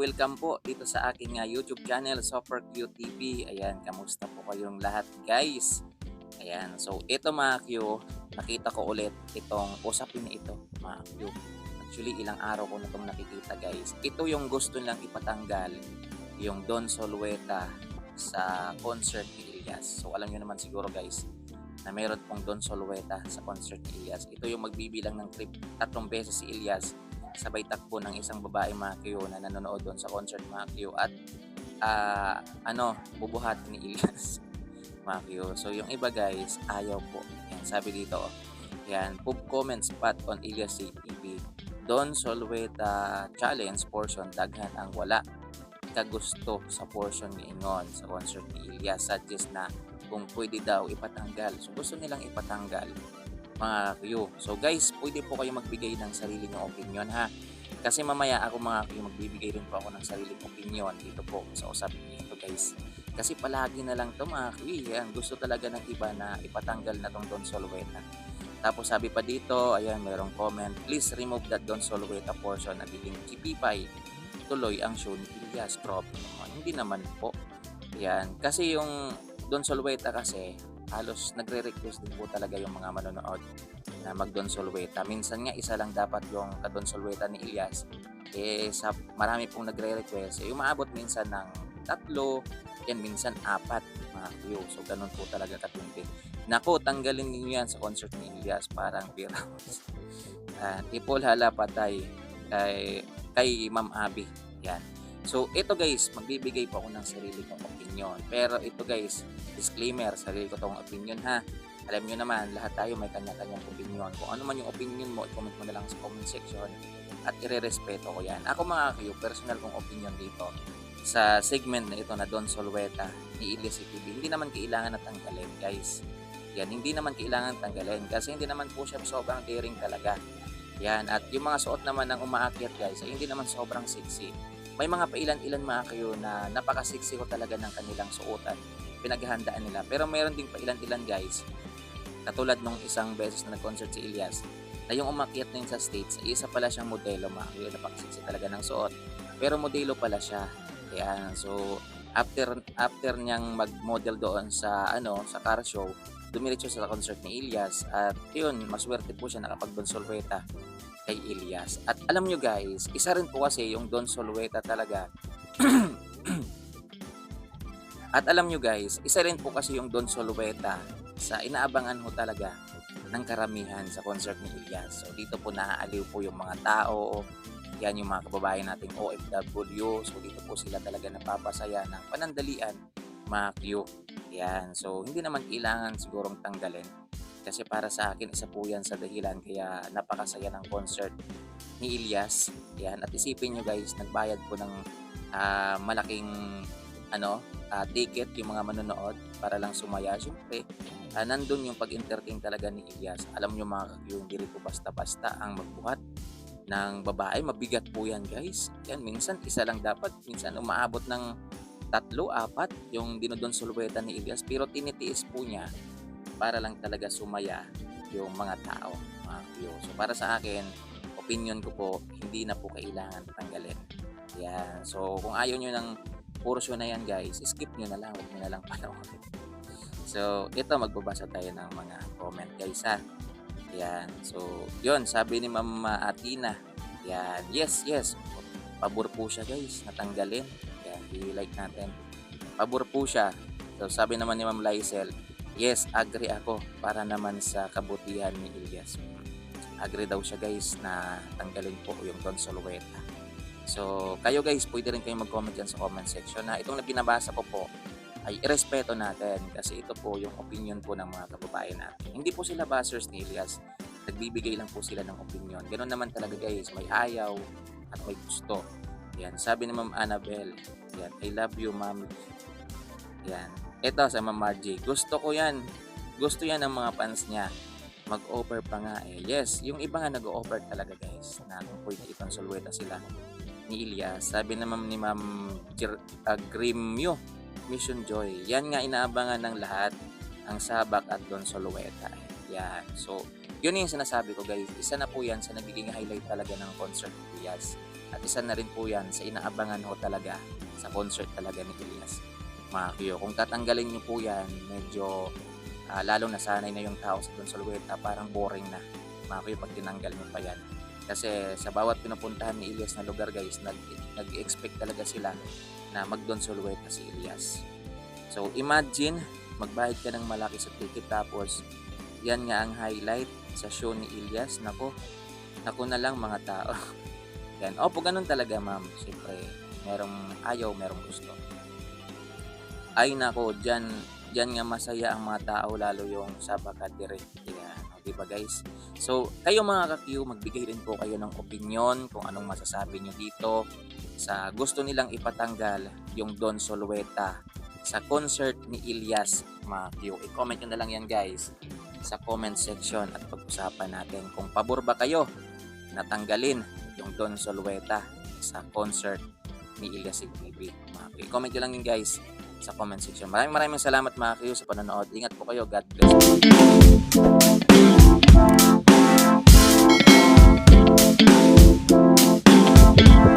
welcome po dito sa aking ah, YouTube channel, Super Q TV. Ayan, kamusta po kayong lahat guys? Ayan, so ito mga Q, nakita ko ulit itong usapin na ito mga Q. Actually, ilang araw ko na itong nakikita guys. Ito yung gusto nilang ipatanggal, yung Don Solueta sa concert ni Elias. So alam nyo naman siguro guys, na meron pong Don Solueta sa concert ni Elias. Ito yung magbibilang ng trip tatlong beses si Elias sabay takbo ng isang babae mga na nanonood doon sa concert mga Q at ah, ano, bubuhat ni Elias mga. So yung iba guys, ayaw po. Yan, sabi dito, yan, poop comment spot on Elias TV. Don Solweta Challenge portion daghan ang wala kagusto sa portion ni Ingon sa concert ni Elias suggest na kung pwede daw ipatanggal. So gusto nilang ipatanggal mga Q. So guys, pwede po kayo magbigay ng sarili nyong opinion ha. Kasi mamaya ako mga Q, magbibigay rin po ako ng sariling opinion dito po sa usapin nito guys. Kasi palagi na lang to mga Q, yan, gusto talaga ng iba na ipatanggal na tong Don Solueta. Tapos sabi pa dito, ayan, mayroong comment, please remove that Don Solueta portion na biling Chipipay. Tuloy ang show ni Ilias. Crop naman. Hindi naman po. Yan. Kasi yung Don Solueta kasi, halos nagre-request din po talaga yung mga manonood na mag Don Solueta. Minsan nga isa lang dapat yung ka Don Solueta ni Elias. Eh sa marami pong nagre-request, eh, umaabot minsan ng tatlo, yan minsan apat mga view. So ganun po talaga katindi. Nako, tanggalin niyo yan sa concert ni Elias parang piraos. uh, Tipol hala patay kay, kay Ma'am Abby. Yan. So, ito guys, magbibigay po ako ng sarili kong opinion. Pero ito guys, disclaimer, sarili ko tong opinion ha. Alam nyo naman, lahat tayo may kanya-kanyang opinion. Kung ano man yung opinion mo, i-comment mo na lang sa comment section at ire-respeto ko yan. Ako mga kayo, personal kong opinion dito sa segment na ito na Don Solweta ni Elias TV, hindi naman kailangan na tanggalin guys. Yan, hindi naman kailangan tanggalin kasi hindi naman po siya sobrang daring talaga. Yan, at yung mga suot naman ng umaakyat guys, ay hindi naman sobrang sexy may mga pailan-ilan mga kayo na napakasiksi ko talaga ng kanilang suotan. Pinaghahandaan nila. Pero meron ding pailan-ilan guys, katulad nung isang beses na nag-concert si Elias, na yung umakyat na yun sa States, isa pala siyang modelo mga kayo, napakasiksi talaga ng suot. Pero modelo pala siya. Kaya, so, after after niyang mag-model doon sa ano sa car show dumiretso sa concert ni Elias at yun maswerte po siya nakapag Don Solveta kay Elias. At alam nyo guys, isa rin po kasi yung Don Solueta talaga. At alam nyo guys, isa rin po kasi yung Don Solueta sa inaabangan ho talaga ng karamihan sa concert ni Elias. So dito po naaaliw po yung mga tao, yan yung mga kababayan nating OFW. So dito po sila talaga napapasaya ng panandalian, mga Q. Yan. So hindi naman kailangan sigurong tanggalin kasi para sa akin, isa po yan sa dahilan kaya napakasaya ng concert ni Ilyas. Yan. At isipin nyo guys, nagbayad po ng uh, malaking ano, uh, ticket yung mga manonood para lang sumaya. Siyempre, uh, nandun yung pag-entertain talaga ni Ilyas. Alam nyo mga yung diri po basta-basta ang magbuhat ng babae. Mabigat po yan guys. Yan, minsan isa lang dapat. Minsan umaabot ng tatlo, apat yung dinodon sulweta ni Ilyas. Pero tinitiis po niya para lang talaga sumaya yung mga tao, mga view. So para sa akin, opinion ko po, hindi na po kailangan tanggalin. Yan. So kung ayaw nyo ng portion na yan guys, skip nyo na lang, huwag nyo na lang panoorin. So ito, magbabasa tayo ng mga comment guys ha. Yan. So yun, sabi ni Mama Atina, yan, yes, yes, pabor po siya guys, natanggalin. Yan, i-like natin. Pabor po siya. So sabi naman ni Ma'am Lysel, Yes, agree ako para naman sa kabutihan ni Ilyas. Agree daw siya guys na tanggalin po yung Don Solueta. So, kayo guys, pwede rin kayong mag-comment dyan sa comment section na itong na binabasa ko po ay irespeto natin kasi ito po yung opinion po ng mga kababayan natin. Hindi po sila bashers ni Elias. Nagbibigay lang po sila ng opinion. Ganun naman talaga guys, may ayaw at may gusto. Yan, sabi ni Ma'am Annabelle, yan, I love you ma'am. Yan, ito sa Ma'am Margie, gusto ko yan. Gusto yan ng mga fans niya. Mag-offer pa nga eh. Yes, yung iba nga nag-offer talaga guys na kung pwede itong sulweta sila ni Ilya. Sabi naman ni Ma'am uh, Grimyo, Mission Joy. Yan nga inaabangan ng lahat ang Sabak at Don Solueta. Yan. So, yun yung sinasabi ko guys. Isa na po yan sa nagiging highlight talaga ng concert ni Elias. At isa na rin po yan sa inaabangan ho talaga sa concert talaga ni Elias. Q, kung tatanggalin niyo po yan, medyo ah, lalo nasanay na yung tao sa Don Solueta, parang boring na. Q, pag tinanggal niyo pa yan. Kasi sa bawat pinupuntahan ni Elias na lugar guys, nag, nag-expect talaga sila na mag Don Solueta si Elias. So imagine, magbayad ka ng malaki sa ticket tapos yan nga ang highlight sa show ni Elias. Nako, nako na lang mga tao. yan. Opo, ganun talaga ma'am. Siyempre, merong ayaw, merong gusto. Ay nako, dyan, dyan nga masaya ang mga tao lalo yung sa Bakadire. Yan. O, Diba guys? So, kayo mga ka-Q, magbigay rin po kayo ng opinion kung anong masasabi nyo dito sa gusto nilang ipatanggal yung Don Solueta sa concert ni Ilyas Q. I-comment nyo na lang yan guys sa comment section at pag-usapan natin kung pabor ba kayo natanggalin yung Don Solueta sa concert ni Ilyas Q. I-comment nyo lang yun guys sa comment section. Maraming maraming salamat mga kayo sa panonood. Ingat po kayo. God bless. You.